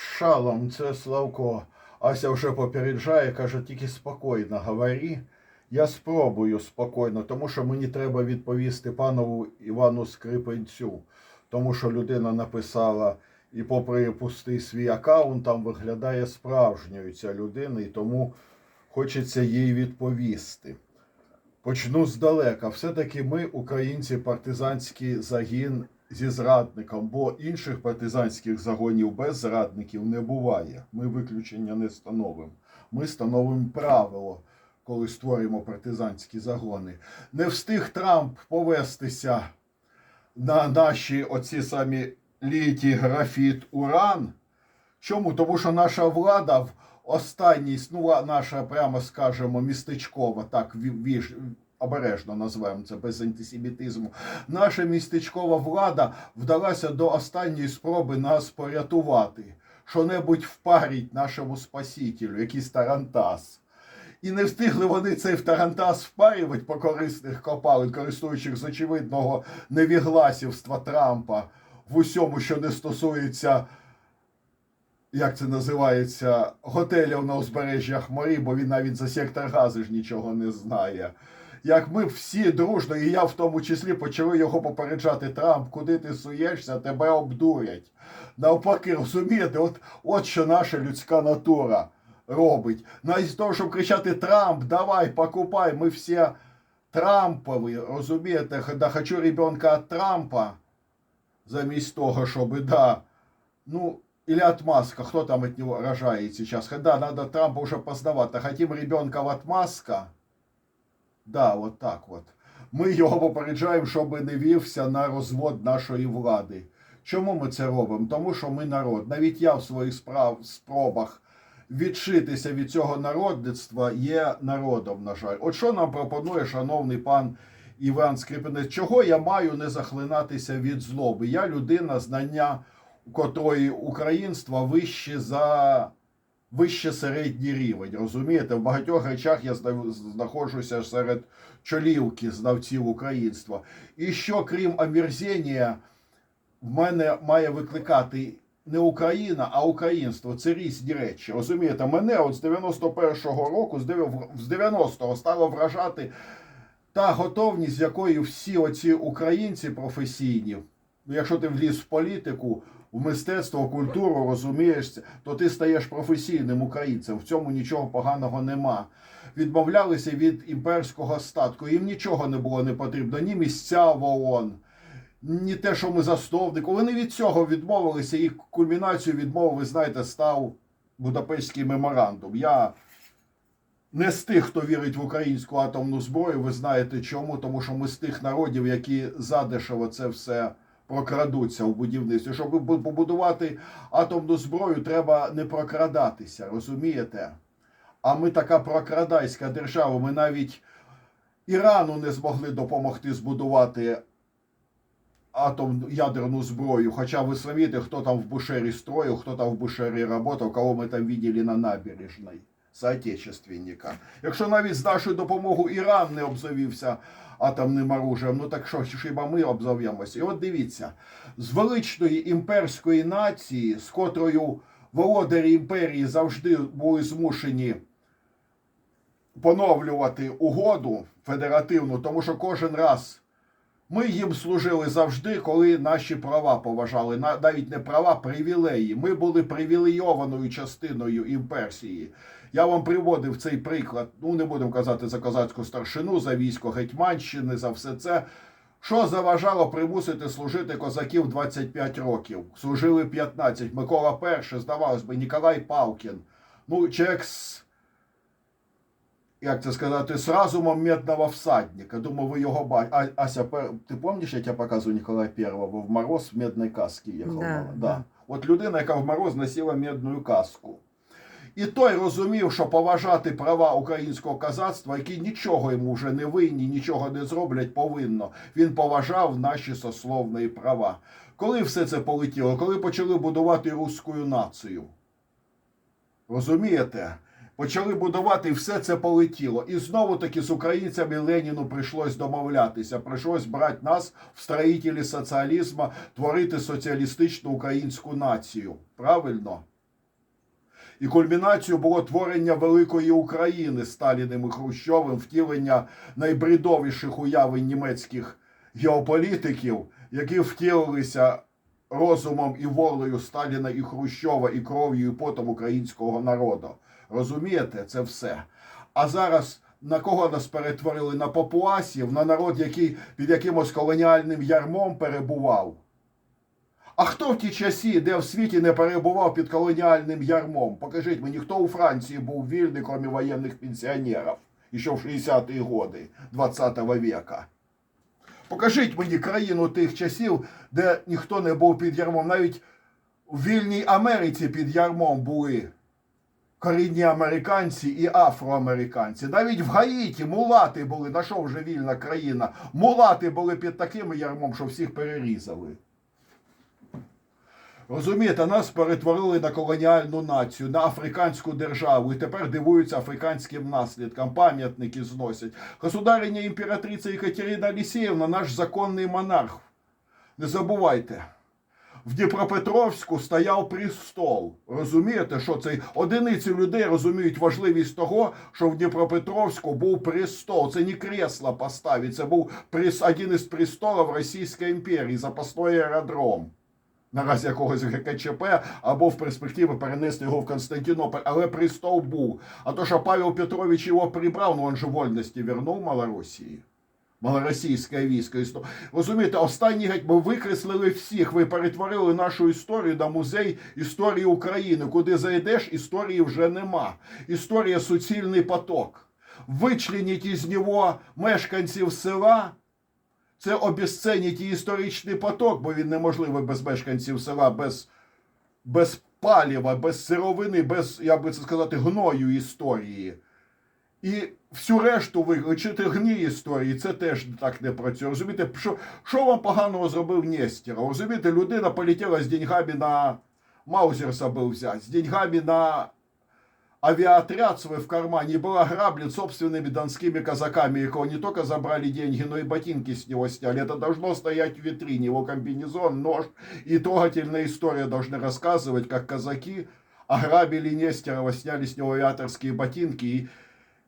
Шалом, це Славко. Ася вже попереджає, каже, тільки спокійно говори. Я спробую спокійно, тому що мені треба відповісти панову Івану Скрипенцю. Тому що людина написала, і попри пустий свій аккаунт, там виглядає справжньою ця людина, і тому хочеться їй відповісти. Почну здалека. Все-таки ми, українці, партизанський загін зі зрадником, бо інших партизанських загонів без зрадників не буває. Ми виключення не становимо. Ми становимо правило, коли створюємо партизанські загони. Не встиг Трамп повестися на наші оці самі літі графіт уран. Чому? Тому що наша влада в останній, ну наша, прямо скажемо, містечкова, так віж, обережно назвемо це без антисемітизму. Наша містечкова влада вдалася до останньої спроби нас порятувати, що-небудь впарить нашому спасителю, якийсь тарантас. І не встигли вони цей тарантас впарювати по корисних копалин, користуючись з очевидного невігласівства Трампа в усьому, що не стосується як це називається, готелів на узбережжях морі, бо він навіть за сектор гази ж нічого не знає. Як ми всі дружно, і я в тому числі почали його попереджати Трамп, куди ти суєшся, тебе обдурять. Навпаки, розумієте, от, от що наша людська натура робить. Навіть того, щоб кричати Трамп, давай, покупай, ми всі Трампові, розумієте, да хочу ребенка від Трампа, замість того, щоб, да, ну, или от Маска, кто там от него рожает сейчас. Да, надо Трампа уже поздновато. Хотим ребенка от Маска. Да, от так от. Ми його попереджаємо, щоб не вівся на розвод нашої влади. Чому ми це робимо? Тому що ми народ. Навіть я в своїх справ, спробах відшитися від цього народництва є народом, на жаль. От що нам пропонує шановний пан Іван Скрипинець? Чого я маю не захлинатися від злоби? Я людина знання котрої українства вище за вище середній рівень. Розумієте, в багатьох речах я знаходжуся серед чолівки знавців українства. І що, крім омірзення, в мене має викликати не Україна, а українство. Це різні речі. Розумієте, мене от з 91-го року, з 90-го стало вражати та готовність, з якою всі оці українці професійні, ну, якщо ти вліз в політику, в мистецтво, в культуру, розумієш, то ти стаєш професійним українцем. В цьому нічого поганого нема. Відмовлялися від імперського статку. Їм нічого не було не потрібно, ні місця в ООН, ні те, що ми засновник. Вони від цього відмовилися, і кульмінацією відмови, ви знаєте, став Будапештський меморандум. Я не з тих, хто вірить в українську атомну зброю, ви знаєте чому? Тому що ми з тих народів, які задешево це все прокрадуться у будівництві. Щоб побудувати атомну зброю, треба не прокрадатися, розумієте? А ми така прокрадайська держава. Ми навіть Ірану не змогли допомогти збудувати атомну ядерну зброю. Хоча ви самите, хто там в Бушері строїв, хто там в Бушері працював, кого ми там бачили на набережній соотечественника. Якщо навіть з нашою допомогою Іран не обзавівся атомним оружием, ну так що ж хіба ми обзов'ємося? І от дивіться, з величної імперської нації, з котрою володарі імперії завжди були змушені поновлювати угоду федеративну, тому що кожен раз ми їм служили завжди, коли наші права поважали, На- навіть не права, привілеї. Ми були привілейованою частиною імперсії. Я вам приводив цей приклад. Ну не будемо казати за козацьку старшину, за військо Гетьманщини, за все це. Що заважало примусити служити козаків 25 років? Служили 15. Микола І, здавалось би, Ніколай Палкін. Ну, чек з як це сказати, з разумом медного всадника. Думаю, ви його бачите. А, Ася, ти пам'ятаєш, я тебе показую Ніколая Первого в мороз в медній касці їхав? Да, да. От людина, яка в мороз носила медну каску. І той розумів, що поважати права українського козацтва, які нічого йому вже не винні, нічого не зроблять, повинно. Він поважав наші сословні права. Коли все це полетіло? Коли почали будувати руську націю? Розумієте? Почали будувати, і все це полетіло. І знову таки з українцями Леніну прийшлось домовлятися. Прийшлось брати нас в строїтелі соціалізму, творити соціалістичну українську націю. Правильно? І кульмінацією було творення великої України Сталіним і Хрущовим, втілення найбрідовіших уявень німецьких геополітиків, які втілилися розумом і волею Сталіна і Хрущова, і кров'ю, і потом українського народу. Розумієте, це все. А зараз на кого нас перетворили? На папуасів, на народ, який під якимось колоніальним ярмом перебував. А хто в ті часи, де в світі не перебував під колоніальним ярмом? Покажіть мені, хто у Франції був вільний, крім воєнних пенсіонерів, ще в 60-ті годи 20-го века. Покажіть мені країну тих часів, де ніхто не був під ярмом. Навіть в вільній Америці під ярмом були корінні американці і афроамериканці. Навіть в Гаїті мулати були, на що вже вільна країна. Мулати були під таким ярмом, що всіх перерізали. Розумієте, нас перетворили на колоніальну націю, на африканську державу, і тепер дивуються африканським наслідкам, пам'ятники зносять. Государиня імператриця Екатерина Алісєєвна, наш законний монарх. Не забувайте. В Дніпропетровську стояв престол. Розумієте, що це одиниці людей розуміють важливість того, що в Дніпропетровську був престол. Це не кресло поставить, це був один із престолів Російської імперії, запасний аеродром. Наразі якогось ГКЧП або в перспективі перенести його в Константинополь, але престол був. А то, що Павел Петрович його прибрав, ну він же вольності вернув Малоросії. Малоросійське військо. Розумієте, останні геть ми викреслили всіх. Ви перетворили нашу історію на музей історії України. Куди зайдеш, історії вже нема. Історія суцільний поток. Вичленіть із нього мешканців села. Це обесценить і історичний поток, бо він неможливий без мешканців села, без, без палива, без сировини, без, як би це сказати, гною історії. І всю решту виключити гні історії, це теж так не працює. Розумієте, що, що вам поганого зробив Нестеров? Розумієте, людина полетіла з деньгами на Маузер забыл взять, з деньгами на авиаотряд свой в кармане, и была граблен собственными донскими казаками, якого не только забрали деньги, но и ботинки с него сняли. Это должно стоять в витрине, его комбинезон, нож. И трогательная история должны рассказывать, как казаки ограбили Нестерова, сняли с него авиаторские ботинки и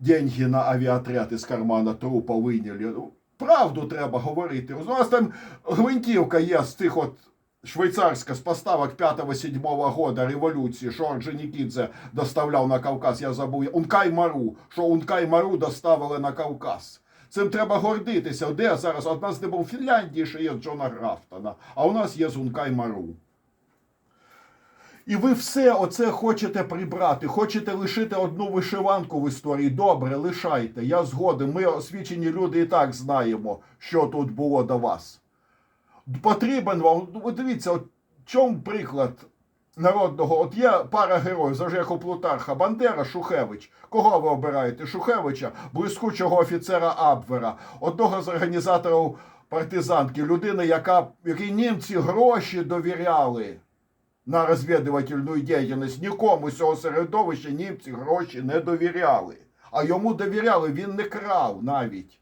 деньги на авіаотряд із кармана трупа вийняли. Ну, Правду треба говорити. У нас там гвинтівка є з цих от швейцарська з поставок 5-7 года революції, що Орджонікідзе доставляв на Кавказ, я забув. Ункай Мару, що Ункай Мару доставили на Кавказ. Цим треба гордитися. Де зараз? От нас не в Фінляндії, ще є з Джона Графтона, а у нас є з Ункай Мару. І ви все оце хочете прибрати, хочете лишити одну вишиванку в історії. Добре, лишайте. Я згоден. Ми освічені люди і так знаємо, що тут було до вас. Потрібен вам. ну, от Дивіться, от чому приклад народного? От є пара героїв, завжди як у Плутарха, Бандера, Шухевич. Кого ви обираєте? Шухевича, блискучого офіцера Абвера, одного з організаторів партизанки, людини, яка, якій німці гроші довіряли на розвідувальну діяльність. Нікому з цього середовища німці гроші не довіряли. А йому довіряли, він не крав навіть.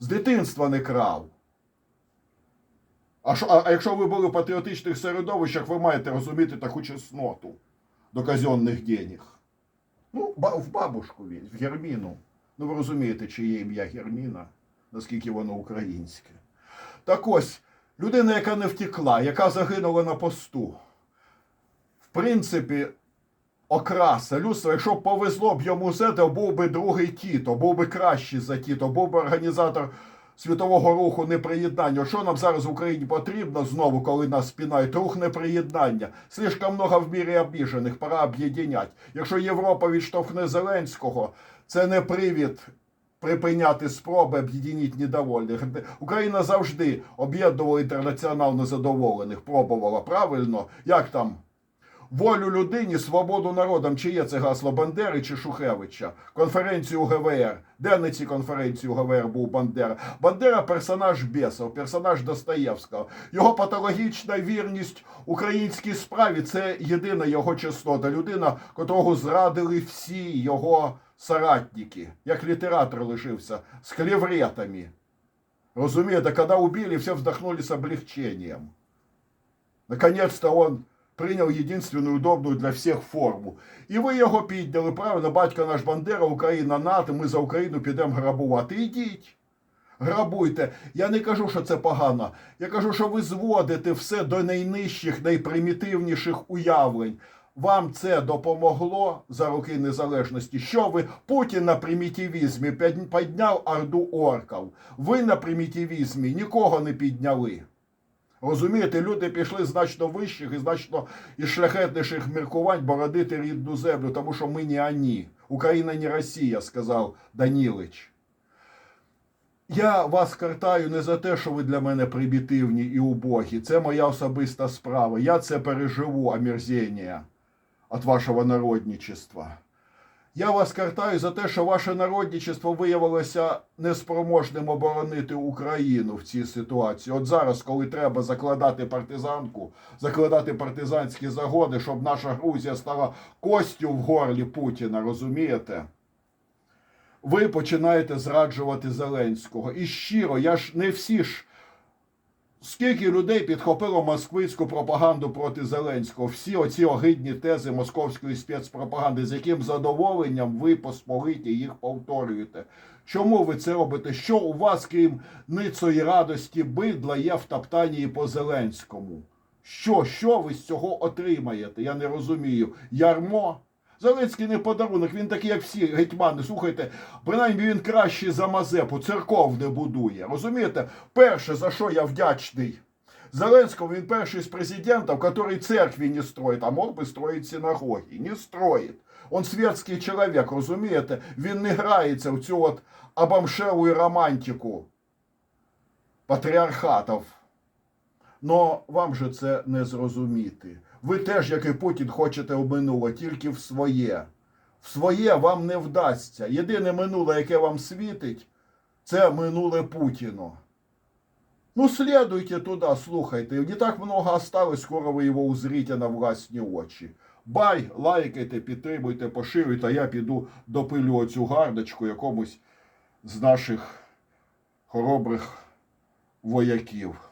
З дитинства не крав. А, що, а, якщо ви були в патріотичних середовищах, ви маєте розуміти таку чесноту до казенних денег. Ну, в бабушку він, в Герміну. Ну, ви розумієте, чиє ім'я Герміна, наскільки воно українське. Так ось, людина, яка не втекла, яка загинула на посту принципі, окраса людства, якщо повезло б йому це, то був би другий Тіто, був би кращий за Тіто, був би організатор світового руху неприєднання. Що нам зараз в Україні потрібно знову, коли нас спінають? Рух неприєднання. Слишком много в мірі обіжених, пора об'єднять. Якщо Європа відштовхне Зеленського, це не привід припиняти спроби об'єднати недовольних. Україна завжди об'єднувала інтернаціонал незадоволених, пробувала правильно, як там волю людині, свободу народам. Чи є це гасло Бандери чи Шухевича? Конференцію ГВР. Де на цій конференції ГВР був Бандера? Бандера персонаж Бєсов, персонаж Достоєвського. Його патологічна вірність українській справі це єдина його чеснота. Людина, котрого зрадили всі його соратники, як літератор лишився з клевретами. Розумієте, коли убили, все вздохнули з облегчением. Наконец-то он прийняв єдинственну удобну для всіх форму. І ви його підняли, правильно, батько наш Бандера, Україна НАТО, ми за Україну підемо грабувати. Ідіть. Грабуйте. Я не кажу, що це погано. Я кажу, що ви зводите все до найнижчих, найпримітивніших уявлень. Вам це допомогло за роки незалежності. Що ви Путін на примітивізмі підняв орду орків. Ви на примітивізмі нікого не підняли. Розумієте, люди пішли значно вищих і значно із шляхетніших міркувань бородити рідну землю, тому що ми не ані. Україна не Росія, сказав Данілич. Я вас картаю не за те, що ви для мене примітивні і убогі. Це моя особиста справа. Я це переживу омерзіння від вашого народничества. Я вас картаю за те, що ваше народничество виявилося неспроможним оборонити Україну в цій ситуації. От зараз, коли треба закладати партизанку, закладати партизанські загони, щоб наша Грузія стала костю в горлі Путіна, розумієте? Ви починаєте зраджувати Зеленського. І щиро, я ж не всі ж. Скільки людей підхопило москвицьку пропаганду проти Зеленського? Всі оці огидні тези московської спецпропаганди, з яким задоволенням ви посполиті їх повторюєте. Чому ви це робите? Що у вас, крім ницої радості бидла, є в топтанні по Зеленському? Що, що ви з цього отримаєте? Я не розумію. Ярмо? Зеленський не подарунок, він такий, як всі гетьмани. Слухайте, принаймні він краще за Мазепу, церков не будує. Розумієте? Перше, за що я вдячний. Зеленському він перший з президентів, який церкви не строїть, а мог би строїть синагоги. Не строїть. Он светский чоловік, розумієте? Він не грається в цю от обомшелу романтику патріархатів. Но вам же це не зрозуміти. Ви теж, як і Путін, хочете в минуле, тільки в своє. В своє вам не вдасться. Єдине минуле, яке вам світить, це минуле Путіну. Ну, следуйте туди, слухайте. Не так много осталось, скоро ви його узріте на власні очі. Бай, лайкайте, підтримуйте, поширюйте, а я піду допилю оцю гардочку якомусь з наших хоробрих вояків.